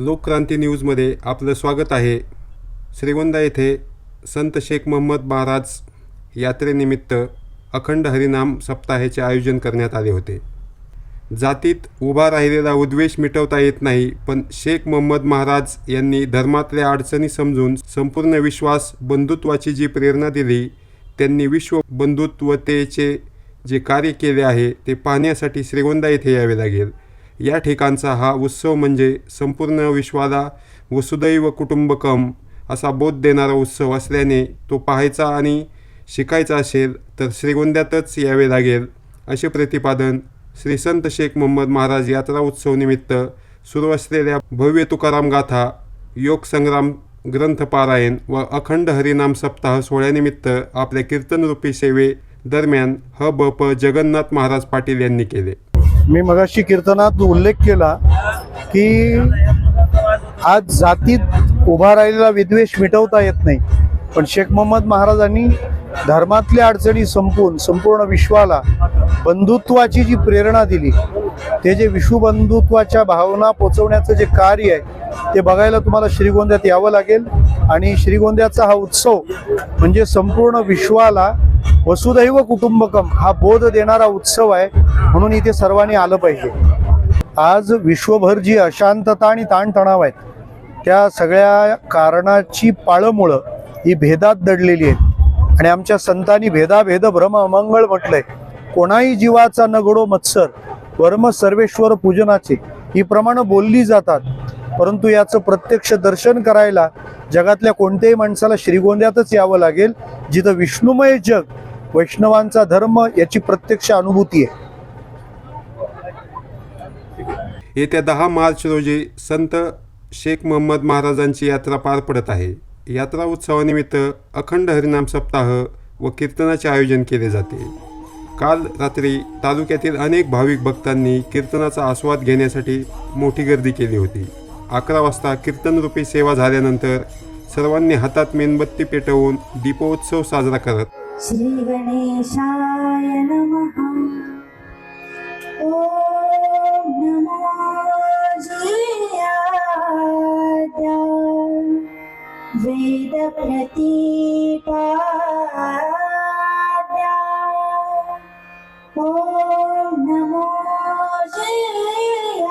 लोकक्रांती न्यूजमध्ये आपलं स्वागत आहे. श्रीगोंदा येथे संत शेख मोहम्मद महाराज यात्रेनिमित्त अखंड हरिनाम सप्ताहाचे आयोजन करण्यात आले होते. जातीत उभा राहिलेला उद्वेष मिटवता येत नाही पण शेख मोहम्मद महाराज यांनी धर्मातल्या अडचणी समजून संपूर्ण विश्वास बंधुत्वाची जी प्रेरणा दिली त्यांनी विश्व बंधुत्वतेचे जे कार्य केले आहे ते पाहण्यासाठी श्रीगोंदा येथे यावे लागेल. या ठिकाणचा हा उत्सव म्हणजे संपूर्ण विश्वाला वसुदैव कुटुंबकम असा बोध देणारा उत्सव असल्याने तो पाहायचा आणि शिकायचा असेल तर श्रीगोंद्यातच यावे लागेल असे प्रतिपादन श्री संत शेख मोहम्मद महाराज यात्रा उत्सव निमित्त सुरू असलेल्या भव्य तुकाराम गाथा योग संग्राम ग्रंथ पारायण व अखंड हरिनाम सप्ताह सोहळ्यानिमित्त आपल्या कीर्तनरूपी सेवे दरम्यान ह ब प जगन्नाथ महाराज पाटील यांनी केले. मी मगाशी कीर्तनात उल्लेख केला की आज जातीत उभा राहिलेला विद्वेष मिटवता येत नाही. पण शेख मोहम्मद महाराजांनी धर्मातल्या अडचणी संपून संपूर्ण विश्वाला बंधुत्वाची जी प्रेरणा दिली ते जे विश्वबंधुत्वाच्या भावना पोचवण्याचं जे कार्य आहे ते बघायला तुम्हाला श्रीगोंद्यात यावं लागेल. आणि श्रीगोंद्याचा हा उत्सव म्हणजे संपूर्ण विश्वाला वसुदैव कुटुंबकम हा बोध देणारा उत्सव आहे म्हणून इथे सर्वांनी आलं पाहिजे. आज विश्वभर जी अशांतता आणि ताणतणाव आहेत त्या सगळ्या कारणाची पाळंमुळं ही भेदात दडलेली आहेत. आणि आमच्या संतांनी भेदाभेद भ्रम अमंगळ म्हटलंय. कोणाही जीवाचा नगडो मत्सर वर्म सर्वेश्वर पूजनाचे ही प्रमाणं बोलली जातात. परंतु याचं प्रत्यक्ष दर्शन करायला जगातल्या कोणत्याही माणसाला श्रीगोंद्यातच यावं लागेल जिथं विष्णुमय जग वैष्णवांचा धर्म याची प्रत्यक्ष अनुभूती आहे. येत्या दहा मार्च रोजी संत शेख मोहम्मद महाराजांची यात्रा पार पडत आहे. यात्रा उत्सवानिमित्त अखंड हरिनाम सप्ताह व कीर्तनाचे आयोजन केले जाते. काल रात्री तालुक्यातील अनेक भाविक भक्तांनी कीर्तनाचा आस्वाद घेण्यासाठी मोठी गर्दी केली होती. अकरा वाजता कीर्तनरूपी सेवा झाल्यानंतर सर्वांनी हातात मेणबत्ती पेटवून दीपोत्सव साजरा करत श्रीगणेशाय नमः। ॐ नमो। जीयाद्या वेदप्रतिपाद्या ॐ नमो जीयाद्या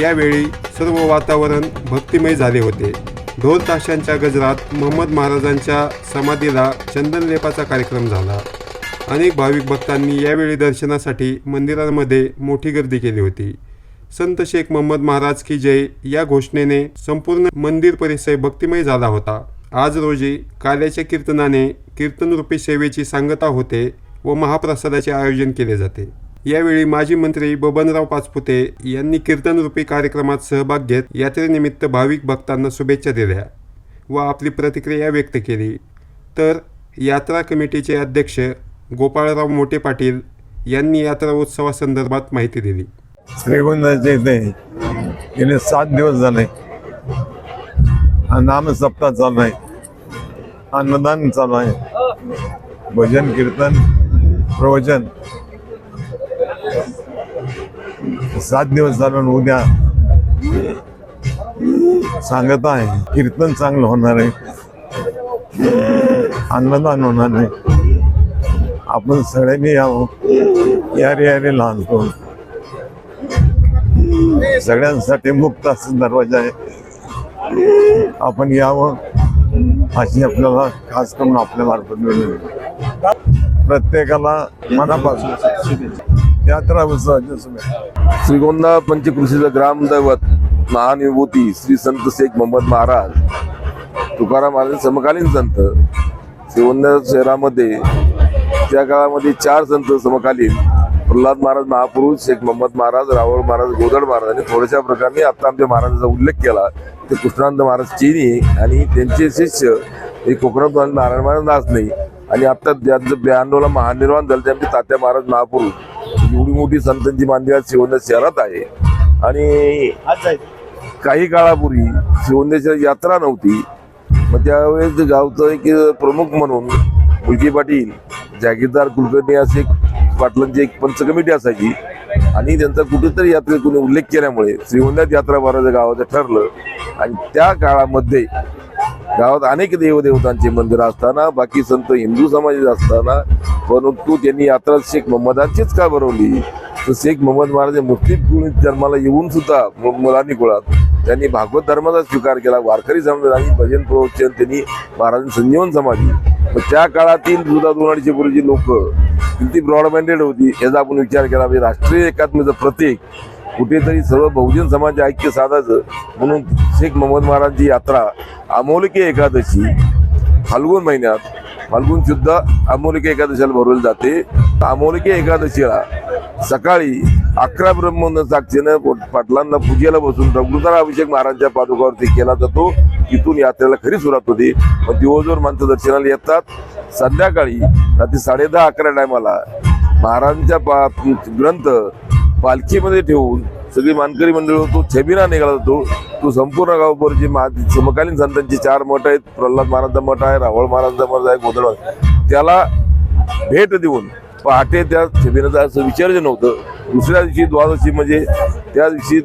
यावेळी सर्व वातावरण भक्तिमय झाले होते. ढोल ताशांच्या गजरात मोहम्मद महाराजांच्या समाधीला चंदन लेपाचा कार्यक्रम झाला. अनेक भाविक भक्तांनी यावेळी दर्शनासाठी मंदिरांमध्ये मोठी गर्दी केली होती. संत शेख मोहम्मद महाराज की जय या घोषणेने संपूर्ण मंदिर परिसर भक्तिमय झाला होता. आज रोजी काल्याच्या कीर्तनाने कीर्तनरूपी सेवेची सांगता होते व महाप्रसादाचे आयोजन केले जाते. यावेळी माजी मंत्री बबनराव पाचपुते यांनी कीर्तनरूपी कार्यक्रमात सहभाग घेत यात्रेनिमित्त भाविक भक्तांना शुभेच्छा दिल्या व आपली प्रतिक्रिया व्यक्त केली. तर यात्रा कमिटीचे अध्यक्ष गोपाळराव मोठे पाटील यांनी यात्रा उत्सवासंदर्भात माहिती दिली. श्रीगोंदाच्या इथे गेले सात दिवस झाले. नाम सप्ताह चालू आहे. अन्नदान चालू आहे. भजन कीर्तन प्रवचन. सात दिवस चालून उद्या सांगत आहे. कीर्तन चांगलं होणार आहे. अन्नदान होणार आहे. आपण सगळ्यांनी यावं. यारे यारे लहान करून. सगळ्यांसाठी मुक्त असं दरवाजा आहे. आपण यावं अशी आपल्याला खास करून आपल्या मार्फत मिळेल प्रत्येकाला मनापासून यात्रा उत्सवाच्या श्रीगोंदा पंचकृषीचं ग्रामदैवत महानिभूती श्री संत शेख मोहम्मद महाराज तुकाराम महाराज समकालीन संत श्रीगोंदा शहरामध्ये त्या काळामध्ये चार संत समकालीन प्रल्हाद महाराज महापुरुष शेख मोहम्मद महाराज रावळ महाराज गोदड महाराज आणि थोड्याशा प्रकारे आता आमच्या महाराजांचा उल्लेख केला. ते कृष्णानंद महाराज चिनी आणि त्यांचे शिष्य हे कोकणात नारायण महाराज नाचणे आणि आता ज्यांचं ब्याण्णवला महानिर्वाण झालं त्यांचे तात्या महाराज महापुरुष. एवढी मोठी संतांची मांदिरा शिवंदा शहरात आहे. आणि काही काळापूर्वी शिवंदेच्या यात्रा नव्हती. मग त्यावेळेस गावचं एक प्रमुख म्हणून मुलगी पाटील जागीरदार कुलकर्णी असे पाटलांची एक पंच कमिटी असायची. आणि त्यांचा कुठेतरी यात्रेत कोणी उल्लेख केल्यामुळे श्रीगोंद्यात यात्रा भरायचं गावाचं ठरलं. आणि त्या काळामध्ये गावात अनेक देवदेवतांचे मंदिर असताना बाकी संत हिंदू समाजाचे असताना परंतु त्यांनी यात्रा शेख मोहम्मदांचीच का भरवली? तर शेख मोहम्मद महाराज मुस्लिम कुळी जन्माला येऊन सुद्धा मुलांनी कुळात. त्यांनी भागवत धर्माचा स्वीकार केला. वारकरी समाज आणि भजन प्रवचन त्यांनी महाराजांनी संजीवन समाधी. त्या काळातील दुधा दोन अडीचशे पूर्वीची लोक ती ब्रॉड माइंडेड होती याचा आपण विचार केला पाहिजे. राष्ट्रीय एकात्मेचं प्रतीक कुठेतरी सर्व बहुजन समाज ऐक्य साधायचं म्हणून शेख मोहम्मद महाराजची यात्रा अमोलिकी एकादशी फाल्गुन महिन्यात फाल्गुन शुद्ध अमोलिकी एकादशीला भरवली जाते. अमोलिकी एकादशीला सकाळी अकरा ब्रह्म साक्षीनं पाटलांना पूजेला बसून रघुतारा अभिषेक महाराजांच्या पादुकावरती केला जातो. तिथून यात्रेला खरी सुरुवात होती. पण दिवसभर माणसं दर्शनाला येतात. संध्याकाळी रात्री साडे दहा अकरा टायमाला महाराजांच्या पा ग्रंथ पालखीमध्ये ठेवून सगळी मानकरी मंडळ तो छबिना निघाला जातो तो संपूर्ण गावभर जे समकालीन संतांची चार मठ आहेत प्रल्हाद महाराजांचा मठ आहे रावळ महाराजांचा मठ आहे गोंधळ त्याला भेट देऊन पहाटे त्या छबिनाचं असं विसर्जन होतं. दुसऱ्या दिवशी द्वादशी म्हणजे त्या दिवशी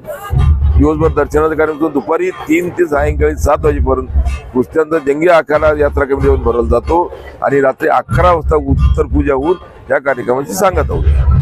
दिवसभर दर्शनाचा कार्यक्रम दुपारी तीन ते सायंकाळी सात वाजेपर्यंत कुस्त्यांचा जंगी आखाडा यात्रा कमिटीवर भरवला जातो. आणि रात्री अकरा वाजता उत्तर पूजा होऊन या कार्यक्रमाची सांगत आहोत